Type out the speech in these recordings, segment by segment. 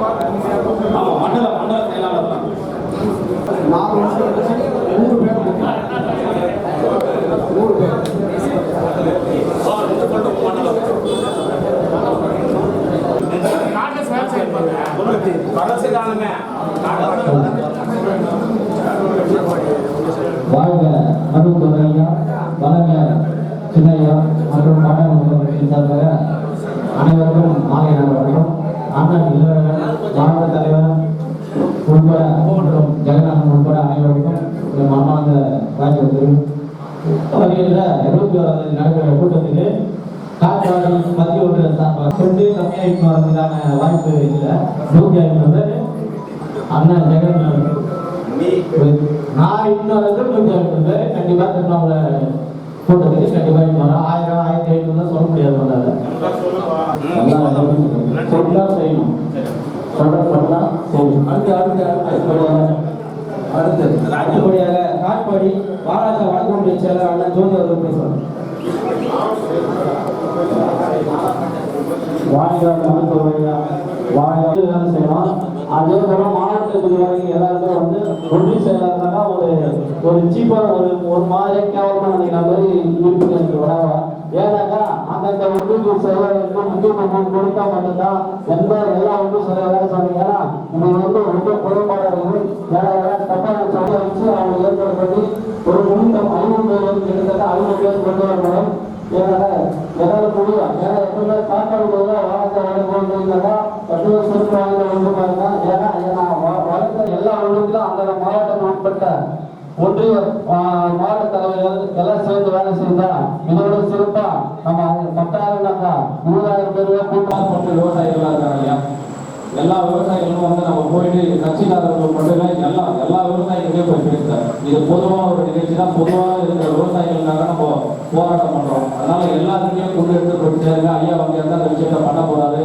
ஆமா மண்டல மண்டல செயலாளர் தான் நாலு வருஷம் நூறு பேர் இருக்காங்க. பேர் வாழ்க மருத்துவர் வளங்க சின்னையா மற்றும் பாடகத்தின் அனைவருக்கும் மாலை வணக்கம் அண்ணன் இளவரசன் காற்றாடி மத்திய ஒன்றிய சார்பாக கொண்டு கம்மியாகி வரதுக்கான வாய்ப்பு இல்லை. நூற்றி ஐம்பது பேர். அண்ணன் ஜெகன் நான் இன்னொரு நூற்றி ஐம்பது பேர். கண்டிப்பா திருவண்ணாமலை கூட்டத்துக்கு கண்டிப்பா ஆயிரம் ஆயிரத்தி ஐநூறு சொல்ல முடியாது வந்தால சொன்னா செய்யணும். சொல்ற செய்யணும். அடுத்து அடுத்து அடுத்து. அடுத்து. அடுத்தபடியாக காட்பாடி பாராட்ட வடக்கு ஒன்றிய செயலர் அண்ணன் ஜோதி அவர்கள் பேசுவார் வாணிகர் மருத்துவரையா வேலை அதே போல மாவட்ட நிர்வாகிகள் எல்லாருமே வந்து ஒன்றிய ஒரு ஒரு சீப்பா ஒரு ஒரு மாதிரி கேவலமா நினைக்கிற மாதிரி இருக்கு எனக்கு வராவா ஏன்னாக்கா அந்தந்த ஒன்றிய செயலாளருக்கு முக்கியத்துவம் கொடுத்தா மட்டும்தான் எந்த எல்லா ஒன்றிய செயலாளரும் சொன்னீங்க ஏன்னா இது வந்து ரொம்ப குறைபாடு ஏன்னா தப்பான சொல்ல வச்சு அவங்க ஏற்பாடு பண்ணி ஒரு குடும்பம் ஐநூறு பேர் கிட்டத்தட்ட ஐநூறு பேர் கொண்டு வர மேடம் ஏன்னா எதாவது முடியும் ஏன்னா எப்பவுமே காப்பாடு போது வாழ்க்கை வளர்க்கணும்னாக்கா பத்து வருஷத்துக்கு வாழ்க்கை வந்து பாருங்க ஏன்னா ஏன்னா வ- வளர்த்த எல்லா உள்ளூர்லையும் அந்த மாவட்டம் ஒன்றிய மாவட்ட தலைவர்கள் எல்லாம் சேர்ந்து வேலை செய்தா இதோட சிறப்பா நம்ம பத்தாயிரம்னாக்கா இருபதாயிரம் பேர் கூட்டம் போட்டு விவசாயிகளாக இருக்காங்க ஐயா எல்லா விவசாயிகளும் வந்து நம்ம போயிட்டு கட்சிக்காரர்கள் மட்டுமே எல்லா எல்லா விவசாயிகளையும் போய் பேசுறாரு இது பொதுவான ஒரு நிகழ்ச்சி தான். பொதுவாக இருக்கிற விவசாயிகளுக்காக நம்ம போராட்டம் பண்றோம். அதனால எல்லாருக்குமே கொண்டு எடுத்து போய் சேருங்க ஐயா வந்து எந்த விஷயத்த பண்ண போறாரு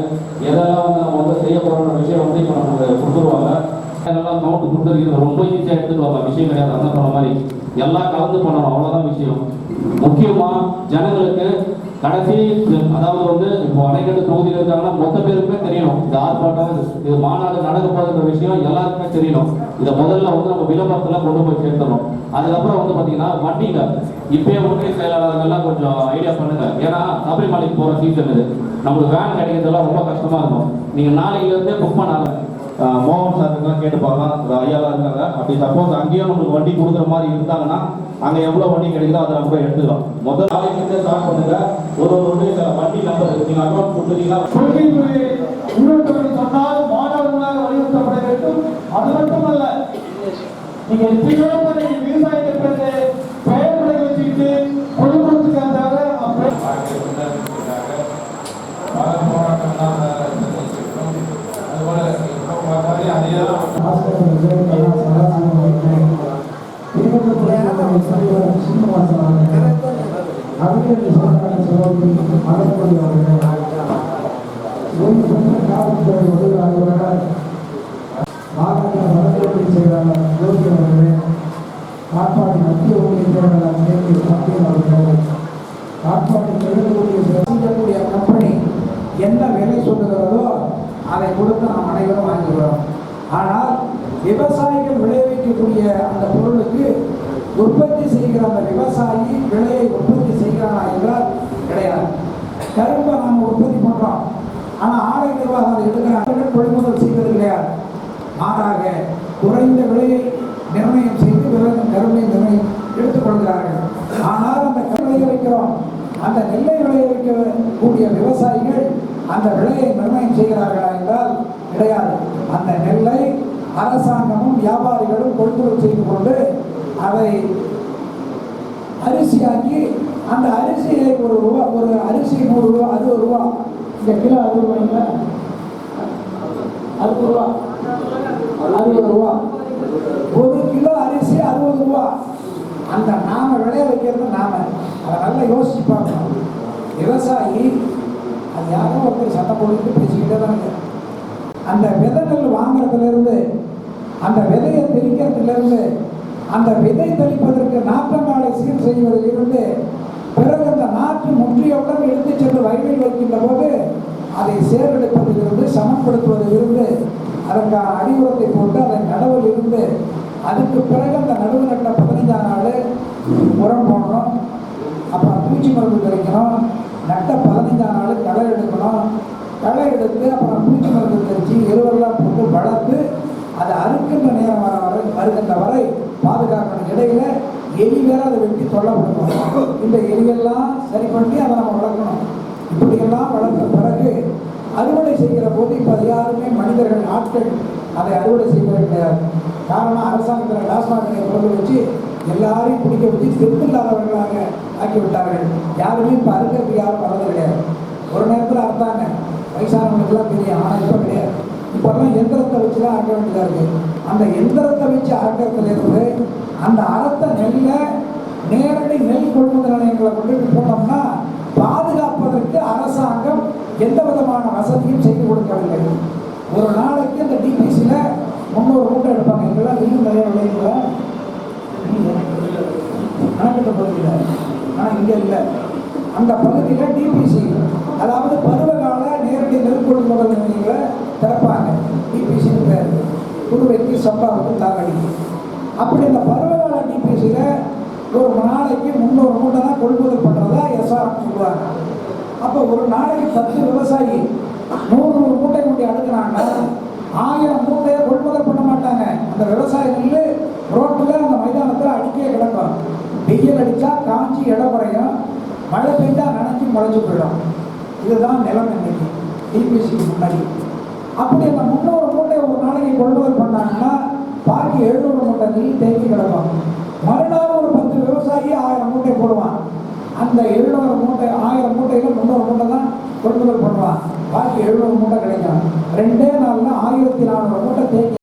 எதெல்லாம் வந்து நம்ம வந்து செய்ய போறோம்ன்ற விஷயம் வந்து இப்போ நமக்கு கொடுத்துருவாங்க. அதெல்லாம் நோட்டு கொடுத்துருக்கிறது ரொம்ப ஈஸியாக எடுத்துட்டு வரலாம் விஷயம் கிடையாது. அந்த சொன்ன மாதிரி. எல்லாம் கலந்து பண்ணணும். அவ்வளோதான் விஷயம். முக்கியமாக ஜனங்களுக்கு கடைசி அதாவது வந்து இப்போ அணைக்கட்டு தொகுதியில் இருக்காங்கன்னா மொத்த பேருக்குமே தெரியணும். இந்த ஆர்ப்பாட்டம் இது மாநாடு நடக்க போகிற விஷயம் எல்லாருக்குமே தெரியணும். இதை முதல்ல வந்து நம்ம விளம்பரத்தில் கொண்டு போய் சேர்த்தணும். அதுக்கப்புறம் வந்து பார்த்தீங்கன்னா வண்டிங்க. இப்பயே ஒன்றிய செயலாளர்கள்லாம் கொஞ்சம் ஐடியா பண்ணுங்க. ஏன்னா சபரிமலைக்கு போகிற சீசன் இது. நம்மளுக்கு வேன் கிடைக்கிறதெல்லாம் ரொம்ப கஷ்டமாக இருக்கும். நீங்கள் நாளையிலேருந்தே புக் பண்ணாங்க மோகன் சாருக்கெல்லாம் கேட்டு பார்க்கலாம் ஒரு ஐயாலாம் இருக்காங்க. அப்படி சப்போஸ் அங்கேயும் நம்மளுக்கு வண்டி கொடுக்குற மாதிரி இருந்தாங்கன்னா அங்கே எவ்வளோ வண்டி கிடைக்குதோ அதை நம்ம எடுத்துக்கலாம். முதல் நாளைக்கு ஸ்டார்ட் பண்ணுங்க. ஒரு ஒரு வண்டி வண்டி நம்பர் நீங்கள் அட்வான்ஸ் கொடுத்துட்டீங்கன்னா சொன்னால் மாணவர்களாக வலியுறுத்தப்பட வேண்டும். அது மட்டுமல்ல நீங்கள் எத்தனையோ பேர் நீங்க விவசாயத்தை பிறகு பெயர்களை வச்சுக்கிட்டு குடும்பத்துக்காக காட்பாடி மத்திய ஊழியர் செயலாளர் கேபி சத்தியம் அவர்கள் காட்பாடி தொழில்நுட்ப செய்யக்கூடிய கம்பெனி என்ன விலை சொல்லுகிறதோ அதை கொடுத்து நாம் அனைவரும் வாங்குகிறோம் ஆனால் விவசாயிகள் விளைவிக்கக்கூடிய அந்த பொருளுக்கு உற்பத்தி செய்கிற அந்த விவசாயி விலையை உற்பத்தி செய்கிறானா என்றால் கிடையாது. கரும்பை நாம் உற்பத்தி பண்றோம். ஆனால் ஆலை நிர்வாகம் அதை எடுக்கிறார்கள் கொள்முதல் செய்வது கிடையாது. மாறாக குறைந்த விலையை நிர்ணயம் செய்து விலங்கு கரும்பை நிர்ணயம் எடுத்துக்கொள்கிறார்கள் ஆனால் அந்த கருளைய வைக்கிறோம். அந்த நெல்லை விளைய வைக்கக்கூடிய விவசாயிகள் அந்த விலையை நிர்ணயம் செய்கிறார்களா என்றால் கிடையாது. அந்த நெல்லை அரசாங்கமும் வியாபாரிகளும் கொள்முதல் செய்து கொண்டு அதை அரிசியாக்கி அந்த அரிசியை ஒரு ரூபா ஒரு அரிசி நூறு ரூபா அறுபது ரூபா. இந்த கிலோ அறுபது ரூபாய்ங்களா? அறுபது ரூபா. அறுபது ரூபா. ஒரு கிலோ அரிசி அறுபது ரூபா. அந்த நாம விளைய வைக்கிறது நாம. அதை நல்லா யோசிச்சு பார்க்கணும். விவசாயி அது யாரும் ஒருத்தர் சட்டை போட்டுட்டு பேசிக்கிட்டே தான் இருக்கு. அந்த விதை நெல் வாங்கிறதுலேருந்து அந்த விதையை தெளிக்கிறதுலேருந்து அந்த விதை தெளிப்பதற்கு நாற்றங்காலை சீர் செய்வதில் இருந்து பிறகு அந்த நாற்று முற்றியவுடன் எடுத்து சென்று வயலில் வைக்கின்ற போது அதை சேரெடுப்பதிலிருந்து சமப்படுத்துவதிலிருந்து அதற்கான அடியுரத்தை போட்டு அதை நடவில் இருந்து அதுக்கு பிறகு அந்த நடுவு நட்ட பதினைஞ்சாம் நாள் உரம் போடணும் அப்புறம் பூச்சி மருந்து தெளிக்கணும் நட்ட பதினைஞ்சாம் நாள் களை எடுக்கணும் களை எடுத்து அப்புறம் பூச்சி மருந்து தெரிச்சு எருவெல்லாம் போட்டு வளர்த்து அதை அறுக்கின்ற நேரம் வர வரை வருகின்ற வரை பாதுகாக்கணும். இடையில எலி வேற அதை வெட்டி தொல்லை இந்த எலியெல்லாம் சரி பண்ணி அதை நம்ம வளர்க்கணும். இப்படியெல்லாம் வளர்த்த பிறகு அறுவடை செய்கிற போது இப்போ யாருமே மனிதர்கள் ஆட்கள் அதை அறுவடை செய்வது கிடையாது காரணம் அரசாங்கத்தில் டாஸ்மாக கொண்டு வச்சு எல்லாரையும் பிடிக்க வச்சு திருப்பில்லாதவர்களாக ஆக்கிவிட்டார்கள். யாருமே இப்போ அறுக்கிறதுக்கு யாரும் வர்றது கிடையாது. ஒரு நேரத்தில் அறுத்தாங்க. வயசானவங்களுக்குலாம் தெரியும் ஆனால் இப்போ கிடையாது. இப்போல்லாம் எந்திரத்தை வச்சு தான் அறுக்க வேண்டியதாக இருக்குது அந்த எந்திரத்தை வச்சு அறுக்கிறதுல இருந்து அந்த அறத்த நெல்லை நேரடி நெல் கொள்முதல் நிலையங்களை கொண்டு போனோம்னா பாதுகாப்பதற்கு அரசாங்கம் எந்த விதமான வசதியும் செய்து கொடுக்கவில்லை. ஒரு நாளைக்கு அந்த டிபிசியில் முந்நூறு மூட்டை எடுப்பாங்க. இதெல்லாம் நெல் நிறைய விளையுங்களா கணக்கிட்ட பகுதியில் ஆனால் இங்கே இல்லை. அந்த பகுதியில் டிபிசி அதாவது பரு திறப்பாங்க டிபிசின்னு வெற்றி சம்பாவுக்கு தாக்கடிக்கும் அப்படி இந்த பருவகால டிபிசியில் ஒரு நாளைக்கு முந்நூறு மூட்டை தான் கொள்முதல் பண்ணுறதா எஸ்ஆர்எம் சொல்லுவாங்க அப்போ ஒரு நாளைக்கு பத்து விவசாயி நூறு நூறு மூட்டை கொண்டு அடுக்கிறாங்கன்னா ஆயிரம் மூட்டையை கொள்முதல் பண்ண மாட்டாங்க அந்த விவசாயிகள் ரோட்டில் அந்த மைதானத்தில் அடிக்கே கிடக்கும் வெயில் அடித்தா காஞ்சி இடம் குறையும் மழை பெஞ்சா நனைஞ்சு முளைஞ்சு போயிடும் இதுதான் நிலம் இன்னைக்கு டிபிசிக்கு முன்னாடி அப்படி அந்த முன்னூறு மூட்டை ஒரு நாளைக்கு கொள்முதல் பண்ணாங்கன்னா பாக்கி எழுநூறு மூட்டை நெல் தேங்கி கிடக்கும். மறுநாள் ஒரு பத்து விவசாயி ஆயிரம் மூட்டை போடுவான். அந்த எழுநூறு மூட்டை ஆயிரம் மூட்டையில் முந்நூறு மூட்டை தான் கொள்முதல் பண்ணுவான். பாக்கி எழுநூறு மூட்டை கிடைக்கும். ரெண்டே நாளில் தேங்கி